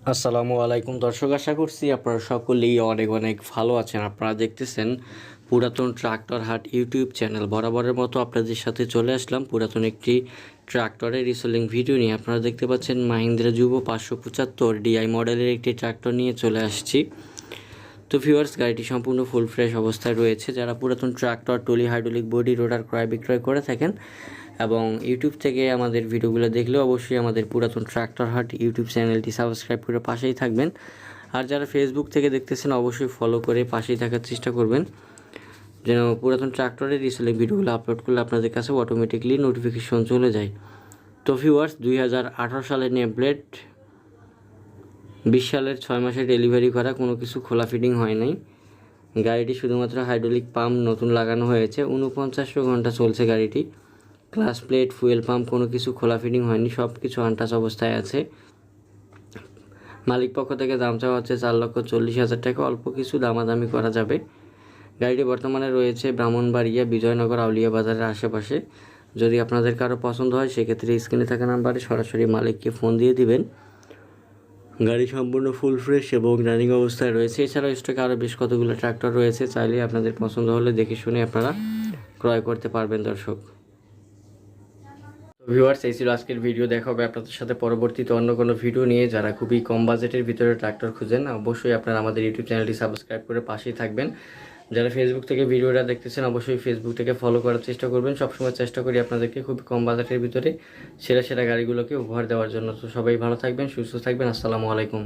আসসালামু আলাইকুম। দর্শক, আশা করছি আপনারা সকলেই অনেক অনেক ভালো আছেন। আপনারা দেখতেছেন পুরাতন ট্রাক্টর হাট ইউটিউব চ্যানেল। বরাবরের মতো আপনাদের সাথে চলে আসলাম পুরাতন একটি ট্রাক্টরের রিসেলিং ভিডিও নিয়ে। আপনারা দেখতে পাচ্ছেন মাহিন্দ্রা যুব পাঁচশো পঁচাত্তর ডিআই মডেলের একটি ট্রাক্টর নিয়ে চলে আসছি। তো ভিউয়ার্স গাড়িটি সম্পূর্ণ ফুল ফ্রেশ অবস্থায় রয়েছে। যারা পুরাতন ট্রাক্টর টলি হাইড্রোলিক বডি রোডার ক্রয়, বিক্রয় করে থাকেন এবং ইউটিউব থেকে আমাদের ভিডিওগুলো দেখলে অবশ্যই আমাদের পুরাতন ট্রাক্টর হাট ইউটিউব চ্যানেলটি সাবস্ক্রাইব করে পাশেই থাকবেন। আর যারা ফেসবুক থেকে দেখতেছেন, অবশ্যই ফলো করে পাশেই থাকার চেষ্টা করবেন। যেন পুরাতন ট্রাক্টরের রিসেলিং ভিডিওগুলো আপলোড করলে আপনাদের কাছে অটোমেটিকলি নোটিফিকেশন চলে যায়। তো ভিউয়ার্স দুই হাজার আঠারো সালের নেম প্লেট বিশ সালের ছয় মাসে ডেলিভারি করা, কোনো কিছু খোলা ফিটিং হয় নাই। গাড়িটি শুধুমাত্র হাইড্রোলিক পাম্প নতুন লাগানো হয়েছে। উনপঞ্চাশশো ঘণ্টা চলছে গাড়িটি। ক্লাস প্লেট ফুয়েল পাম্প কোনো কিছু খোলা ফিটিং হয়নি সব কিছু আনটাচ অবস্থায় আছে। মালিক পক্ষ থেকে দাম চাওয়া হচ্ছে চার লক্ষ চল্লিশ হাজার টাকা। অল্প কিছু দামাদামি করা যাবে। গাড়িটি বর্তমানে রয়েছে ব্রাহ্মণবাড়িয়া, বিজয়নগর, আউলিয়া বাজারের আশেপাশে। যদি আপনাদের কারও পছন্দ হয়, সেক্ষেত্রে স্ক্রিনে থাকা নাম্বারে সরাসরি মালিককে ফোন দিয়ে দিবেন। গাড়ি সম্পূর্ণ ফুল ফ্রেশ এবং রানিং অবস্থায় রয়েছে। এছাড়াও স্টকে আরও বেশ কতগুলো ট্র্যাক্টর রয়েছে চাইলে আপনাদের পছন্দ হলে দেখে শুনে আপনারা ক্রয় করতে পারবেন দর্শক। ভিউয়ার্স এই ছিল আজকের ভিডিও দেখা হবে আপনাদের সাথে পরবর্তীতে অন্য কোনো ভিডিও নিয়ে। যারা খুবই কম বাজেটের ভিতরে ট্রাক্টর খুঁজেন, অবশ্যই আপনারা আমাদের ইউটিউব চ্যানেলটি সাবস্ক্রাইব করে পাশেই থাকবেন। যারা ফেসবুক থেকে ভিডিওটা দেখতেছেন, অবশ্যই ফেসবুক থেকে ফলো করার চেষ্টা করবেন। সবসময় চেষ্টা করি আপনাদেরকে খুব কম বাজেটের ভিতরে সেরা সেরা গাড়িগুলোকে উপহার দেওয়ার জন্য। তো সবাই ভালো থাকবেন, সুস্থ থাকবেন। আসসালামু আলাইকুম।